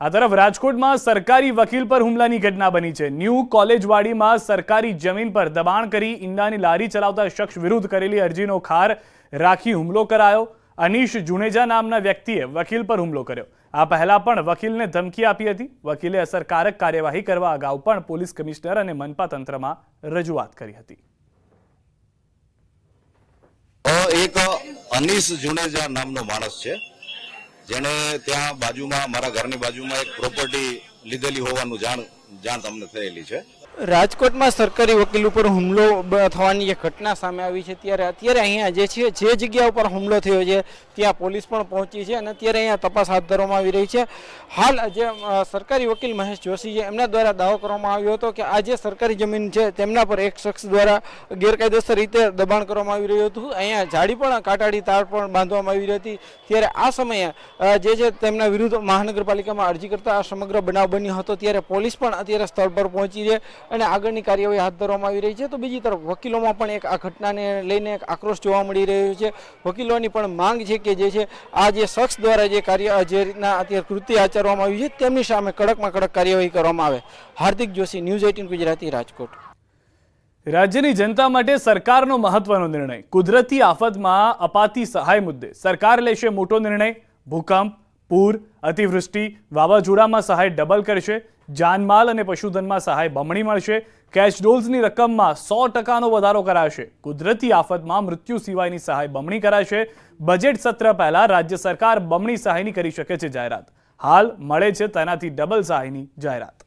આ તરફ રાજકોટમાં સરકારી વકીલ પર હુમલાની ઘટના બની છે. ન્યૂ કોલેજવાડીમાં સરકારી જમીન પર દબાણ કરી ઈંડાની લારી ચલાવતા શખ્સ વિરુદ્ધ કરેલી અરજીનો ખાર રાખી હુમલો કરાયો. અનીશ જુનેજા નામના વ્યક્તિએ વકીલ પર હુમલો કર્યો. આ પહેલા પણ વકીલને ધમકી આપી હતી. વકીલે અસરકારક કાર્યવાહી કરવા અગાઉ પણ પોલીસ કમિશનર અને મનપા તંત્રમાં રજૂઆત કરી હતી. એક અનીસ જુનેજા નામનો માણસ છે. જેણે ત્યાં બાજુમાં, મારા ઘરની બાજુમાં એક પ્રોપર્ટી લીધેલી હોવાનું જાણ જાણ તમને થયેલી છે. રાજકોટમાં સરકારી વકીલ ઉપર હુમલો થવાની જે ઘટના સામે આવી છે, ત્યારે અત્યારે અહીંયા જે છે, જે જગ્યા ઉપર હુમલો થયો છે, ત્યાં પોલીસ પણ પહોંચી છે અને અત્યારે અહીંયા તપાસ હાથ ધરવામાં આવી રહી છે. હાલ જે સરકારી વકીલ મહેશ જોશી છે, એમના દ્વારા દાવો કરવામાં આવ્યો હતો કે આ જે સરકારી જમીન છે, તેમના પર એક શખ્સ દ્વારા ગેરકાયદેસર રીતે દબાણ કરવામાં આવી રહ્યું હતું. અહીંયા જાડી પણ કાટાડી તાર પણ બાંધવામાં આવી રહી હતી. ત્યારે આ સમયે જે છે તેમના વિરુદ્ધ મહાનગરપાલિકામાં અરજી કરતા આ સમગ્ર બનાવ બન્યો હતો, ત્યારે પોલીસ પણ અત્યારે સ્થળ પર પહોંચી છે. અને આગળની કાર્યવાહી હાથ ધરવામાં આવી રહી છે. તો બીજી તરફ વકીલોમાં પણ એક આ ઘટનાને લઈને એક આક્રોશ જોવા મળી રહ્યો છે. વકીલોની પણ માંગ છે કે જે છે, આ જે શખ્સ દ્વારા જે કાર્ય જે રીતના અત્યારે કૃત્ય આચરવામાં આવ્યું છે, તેમની સામે કડકમાં કડક કાર્યવાહી કરવામાં આવે. Hardik Joshi, news eighteen Gujarati, Rajkot. રાજ્યની જનતા માટે સરકારનો મહત્વનો નિર્ણય. કુદરતી આફતમાં અપાતી સહાય મુદ્દે. સરકાર લેશે મોટો નિર્ણય. ભૂકંપ પૂર, અતિવૃષ્ટિ, વાવાઝોડામાં સહાય ડબલ કરશે, જાનમાલ અને પશુધનમાં સહાય બમણી મળશે કેશ ડોલ્સની રકમમાં સો ટકાનો વધારો કરાશે. કુદરતી આફતમાં મૃત્યુ સિવાયની સહાય બમણી કરાશે. બજેટ સત્ર પહેલા રાજ્ય સરકાર બમણી સહાયની કરી શકે છે જાહેરાત. હાલ મળે છે તેનાથી ડબલ સહાયની જાહેરાત.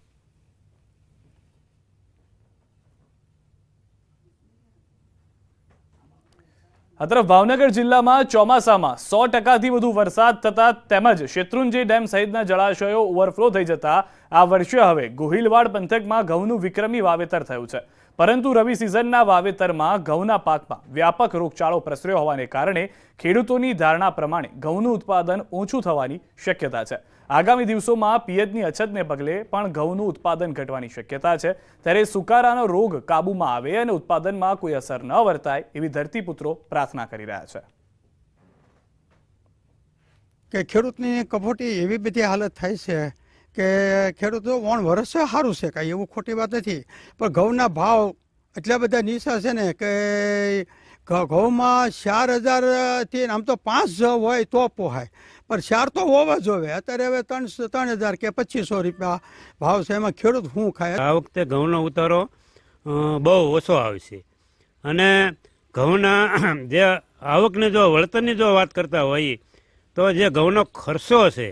આ તરફ ભાવનગર જિલ્લામાં ચોમાસામાં સો ટકાથી વધુ વરસાદ થતા તેમજ શેત્રુંજી ડેમ સહિતના જળાશયો ઓવરફ્લો થઈ જતા આ વર્ષે હવે ગોહિલવાડ પંથકમાં ઘઉંનું વિક્રમી વાવેતર થયું છે. પરંતુ રવિ સિઝનના વાવેતરમાં ઘઉંના પાકમાં વ્યાપક રોગચાળો પ્રસર્યો હોવાને કારણે ખેડૂતોની ધારણા પ્રમાણે ઘઉંનું ઉત્પાદન ઓછું થવાની શક્યતા છે. આગામી દિવસોમાં પિયતની અછતને પગલે પણ ઘઉંનું ઉત્પાદન ઘટવાની શક્યતા છે. ત્યારે સુકારાનો રોગ કાબૂમાં આવે અને ઉત્પાદનમાં કોઈ અસર ન વર્તાય એવી ધરતીપુત્રો પ્રાર્થના કરી રહ્યા છે. કે ખેડૂતની કફોટી એવી બધી હાલત થાય છે કે ખેડૂતો વણ વરસે સારું છે કાંઈ એવું ખોટી વાત નથી. પણ ઘઉંના ભાવ એટલા બધા નીચા છે ને કે ઘઉંમાં ચાર હજારથી આમ તો પાંચ હોય તો પોહાય. પણ ચાર તો હોવા જોવે અત્યારે હવે ત્રણ ત્રણ હજાર કે પચીસો રૂપિયા ભાવ છે. એમાં ખેડૂત શું ખાય? આ વખતે ઘઉંનો ઉતારો બહુ ઓછો આવશે અને ઘઉંના જે આવકની જો, વળતરની જો વાત કરતા હોઈએ, તો જે ઘઉંનો ખર્ચો છે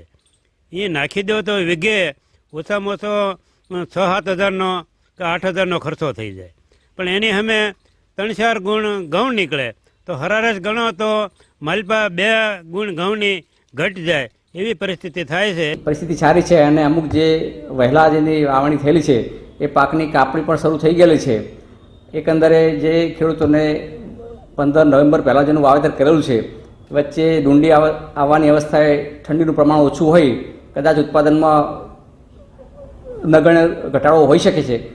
એ નાખી દો તો વીઘે ઓછામાં ઓછો છ સાત હજારનો કે આઠ હજારનો ખર્ચો થઈ જાય. પણ એની અમે ત્રણ ચાર ગુણ ઘઉં નીકળે. તો હરારસ ગણો તો માલપા બે ગુણ ઘઉંની ઘટ જાય. એવી પરિસ્થિતિ થાય છે. પરિસ્થિતિ સારી છે અને અમુક જે વહેલા જેની વાવણી થયેલી છે, એ પાકની કાપણી પણ શરૂ થઈ ગયેલી છે. એકંદરે જે ખેડૂતોને પંદર નવેમ્બર પહેલાં જેનું વાવેતર કરેલું છે, વચ્ચે ડુંડી આવ- આવવાની અવસ્થાએ ઠંડીનું પ્રમાણ ઓછું હોય કદાચ ઉત્પાદનમાં નગણ્ય ઘટાડો હોઈ શકે છે.